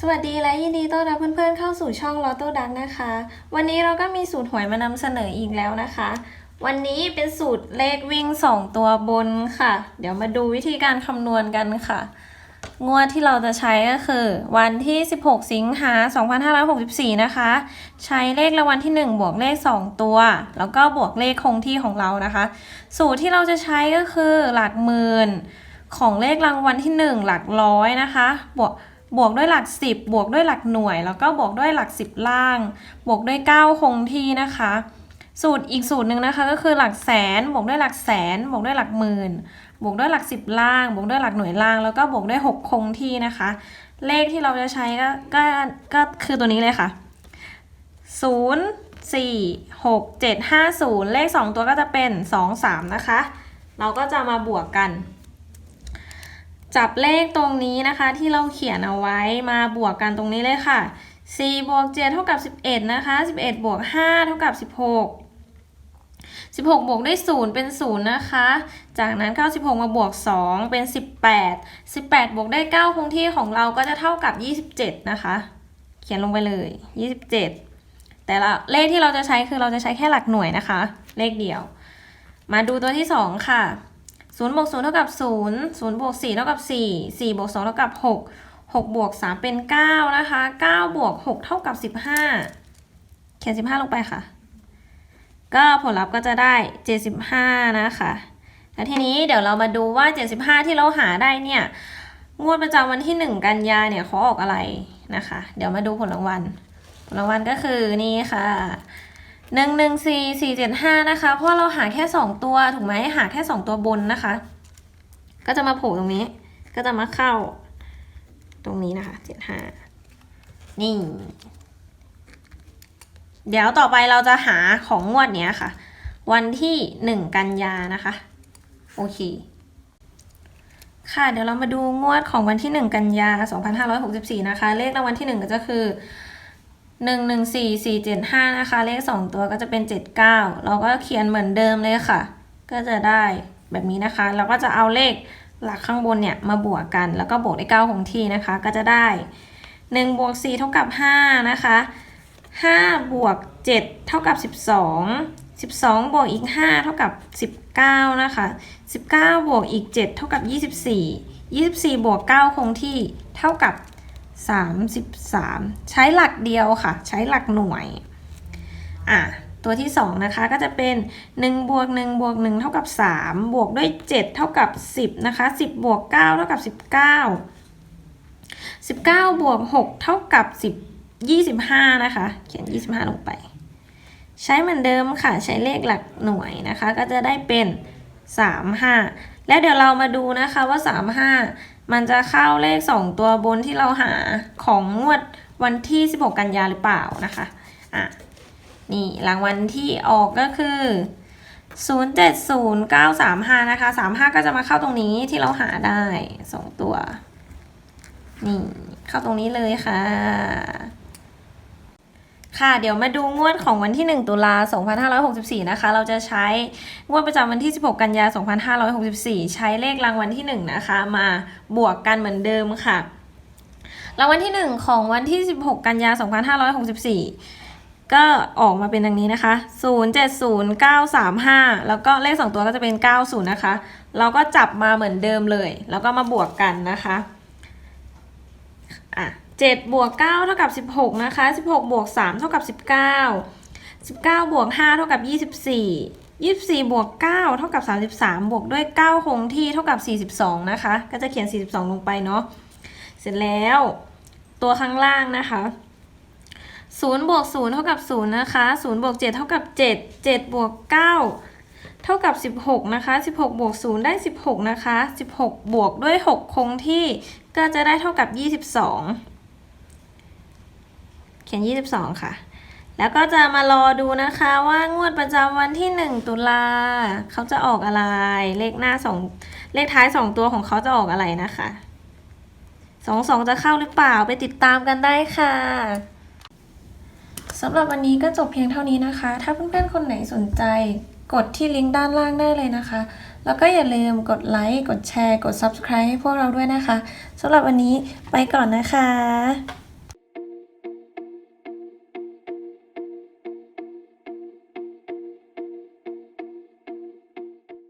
สวัสดีและยินดีต้อนรับเพื่อนๆเข้าสู่ช่องลอตโต้ดักนะคะ วันนี้เราก็มีสูตรหวยมานำเสนออีกแล้วนะคะ วันนี้เป็นสูตรเลขวิ่ง 2 ตัวบนค่ะ เดี๋ยวมาดูวิธีการคำนวณกันค่ะ งวดที่เราจะใช้ก็คือ วันที่ 16 สิงหา 2564 นะคะ ใช้เลขรางวัลที่ 1 บวกเลข 2 ตัว แล้วก็บวกเลขคงที่ของเรานะคะ สูตรที่เราจะใช้ก็คือหลักหมื่นของเลขรางวัลที่ 1 หลักร้อยนะคะ บวกบวกด้วยหลัก 10 บวกด้วยหลักหน่วย แล้วก็บวกด้วยหลัก 10 ล่าง บวกด้วย 9 คงที่นะคะ สูตรอีกสูตรหนึ่งนะคะก็คือหลักแสนบวกด้วยหลักแสนบวกด้วยหลักหมื่นบวกด้วยหลัก10ล่างบวกด้วยหลักหน่วยล่าง แล้วก็บวกด้วย 6 คงที่นะคะ เลขที่เราจะใช้ก็ก็ก็คือตัวนี้เลยค่ะ 0 4 6 7 5 0 เลข 2 ตัวก็จะเป็น 2 3 นะคะ เราก็จะมาบวกกัน จับเลขตรงนี้นะคะที่เราเขียนเอาไว้มาบวกกันตรงนี้เลยค่ะ4บวก7เท่ากับ11นะคะ11บวก5เท่ากับ16 16 บวกด้วย 0 เป็น 0 นะคะ จากนั้นเข้า16มาบวก 2 เป็น 18 18 บวกได้ 9 คงที่ของเราก็จะเท่ากับ 27 นะคะ เขียนลงไปเลย 27 แต่ละเลขที่เราจะใช้คือเราจะใช้แค่หลักหน่วยนะคะ เลขเดียว มาดูตัวที่ 2 ค่ะ 0 บวก 0 เท่ากับ 0 0 บวก 4 เท่ากับ 4 4 บวก 2 เท่ากับ 6 6 บวก 3 เป็น 9 นะคะ 9 บวก 6 เท่ากับ 15 เขียน 15 ลงไปค่ะ ก็ผลลัพธ์ก็จะได้ 75 นะคะแล้วทีนี้เดี๋ยวเรามาดูว่า 75 ที่เราหาได้เนี่ย งวดประจำวันที่ 1 กันยาเนี่ยเขาออกอะไรนะคะ เดี๋ยวมาดูผลรางวัล ผลรางวัลก็คือนี่ค่ะหนึ่งหนึ่งสี่สี่เจ็ดห้านะคะ เพราะเราหาแค่สองตัวถูกไหมหาแค่สองตัวบนนะคะ ก็จะมาโผล่ตรงนี้ ก็จะมาเข้า ตรงนี้นะคะเจ็ดห้านี่ เดี๋ยวต่อไปเราจะหาของงวดเนี้ยค่ะ วันที่หนึ่งกันยานะคะ โอเค ค่ะเดี๋ยวเรามาดูงวดของวันที่1กันยา2564นห้าร้อยหกสิบสี่นะคะ เลขรางวัลที่1ก็จะคือ114475นะคะ เลข2ตัวก็จะเป็น79เก้าเราก็เขียนเหมือนเดิมเลยค่ะ ก็จะได้แบบนี้นะคะ เราก็จะเอาเลขหลักข้างบนเนี่ยมาบวกกัน แล้วก็บวกด้9คงที่นะคะ ก็จะได้1บวก4เท่ากับ5นะคะ 5 บวก 7 เท่ากับ 12 12 บวกอีก 5 เท่ากับ 19 นะคะ 19 บวกอีก 7 เท่ากับ 24 24 บวก 9 คงที่เท่ากับ 33 ใช้หลักเดียวค่ะ ใช้หลักหน่วย อะ ตัวที่ 2 นะคะ ก็จะเป็น 1 บวก 1 บวก 1 เท่ากับ 3 บวกด้วย 7 เท่ากับ 10 นะคะ 10 บวก 9 เท่ากับ 19 19 บวก 6 เท่ากับ 10 25 นะคะ เขียน 25 ลงไป ใช้เหมือนเดิมค่ะ ใช้เลขหลักหน่วยนะคะ ก็จะได้เป็น 35 แล้วเดี๋ยวเรามาดูนะคะว่า 35 มันจะเข้าเลข 2 ตัวบนที่เราหาของงวดวันที่ 16 กันยาหรือเปล่านะคะ อะ นี่รางวัลที่ออกก็คือ 070935 นะคะ 35 ก็จะมาเข้าตรงนี้ที่เราหาได้ 2 ตัว นี่ เข้าตรงนี้เลยค่ะ ค่ะ เดี๋ยวมาดูงวดของวันที่ 1 ตุลา 2564 นะคะ เราจะใช้งวดประจำวันที่ 16 กันยา 2564 ใช้เลขรางวัลที่ 1 นะคะ มาบวกกันเหมือนเดิมค่ะ รางวัลที่ 1 ของวันที่ 16 กันยา 2564 ก็ออกมาเป็นดังนี้นะคะ 070935 แล้วก็เลข 2 ตัวก็จะเป็น 90 นะคะ เราก็จับมาเหมือนเดิมเลย แล้วก็มาบวกกันนะคะ อะ 7บวก9เท่ากับ 16 นะคะ 16 บวก 3 เท่ากับ 19 19 บวก 5 เท่ากับ 24 24 บวก 9 เท่ากับ 33 บวกด้วย 9 คงที่เท่ากับ 42 นะคะ ก็จะเขียน 42 ลงไปเนาะ เสร็จแล้ว ตัวข้างล่างนะคะ0บวก0เท่ากับ0นะคะ0บวก7เท่ากับ 7 7 บวก 9 เท่ากับ 16 นะคะ 16 บวก 0 ได้ 16 นะคะ 16 บวกด้วย 6 คงที่ก็จะได้เท่ากับ 22 ขียน 22 ค่ะ แล้วก็จะมารอดูนะคะว่างวดประจำวันที่ 1 ตุลาเขาจะออกอะไร เลขหน้าสองเลขท้าย 2 ตัวของเขาจะออกอะไรนะคะ2 2จะเข้าหรือเปล่าไปติดตามกันได้ค่ะสำหรับวันนี้ก็จบเพียงเท่านี้นะคะ ถ้าเพื่อนๆคนไหนสนใจ กดที่ลิงก์ด้านล่างได้เลยนะคะ แล้วก็อย่าลืมกดไลค์ กดแชร์ กด Subscribe ให้พวกเราด้วยนะคะสำหรับวันนี้ไปก่อนนะคะ